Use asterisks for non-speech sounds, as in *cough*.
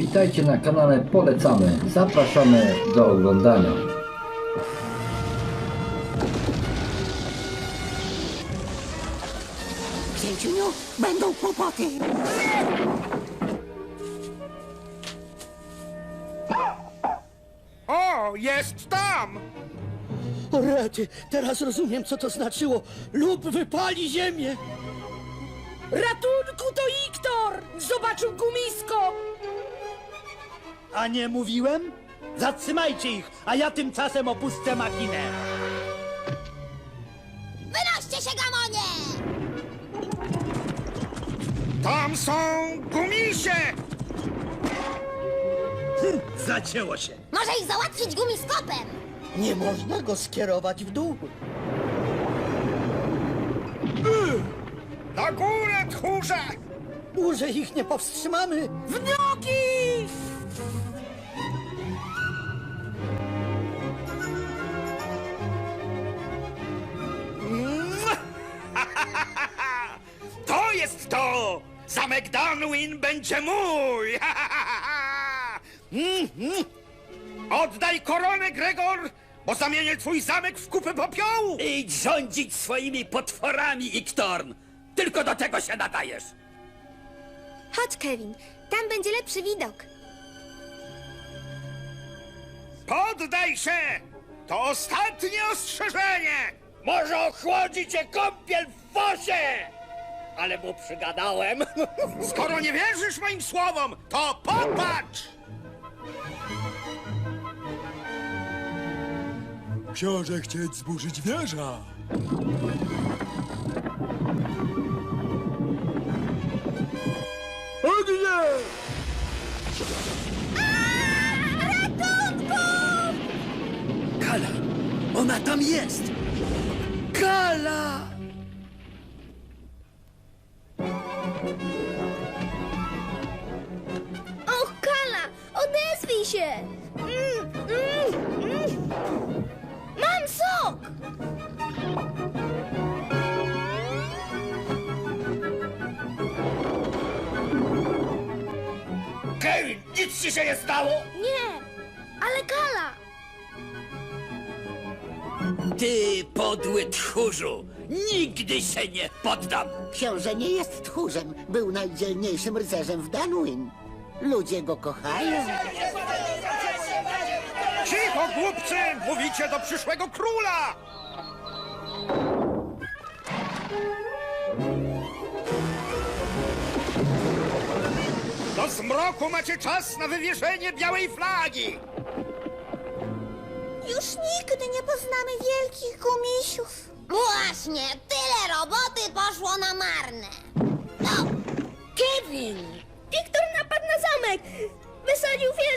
Witajcie na kanale Polecamy. Zapraszamy do oglądania. Księciuniu, będą kłopoty. O, jest tam! O rety, teraz rozumiem, co to znaczyło. Lub wypali ziemię. Ratunku to Iktor! Zobaczył gumisko! A nie mówiłem? Zatrzymajcie ich, a ja tymczasem opuszczę machinę. Wynoście się, gamonie! Tam są gumisie! Zacięło się. Może ich załatwić gumiskopem? Nie można go skierować w dół. Na górę, tchórze! Dłużej ich nie powstrzymamy. W nogi! Zamek Danwin będzie mój! *laughs* Mhm. Oddaj koronę, Gregor, bo zamienię twój zamek w kupę popiołu! Idź rządzić swoimi potworami, Iktorn! Tylko do tego się nadajesz! Chodź, Kevin. Tam będzie lepszy widok. Poddaj się! To ostatnie ostrzeżenie! Może ochłodzi cię kąpiel w wozie! Ale mu przygadałem. *laughs* Skoro nie wierzysz moim słowom, to popatrz! Książę chcieć zburzyć wieża. Ognie! Kala, ona tam jest. Kala! Mm, mm, mm. Mam sok! Kevin, nic ci się nie stało? Nie, ale Kala! Ty, podły tchórzu! Nigdy się nie poddam! Książę nie jest tchórzem. Był najdzielniejszym rycerzem w Danwin. Ludzie go kochają. Cicho, głupcy! Mówicie do przyszłego króla! Do zmroku macie czas na wywieszenie białej flagi! Już nigdy nie poznamy wielkich gumisiów. Właśnie, tyle roboty poszło na marne. No, Kevin! Wiktor napadł na zamek! Wysadził wiele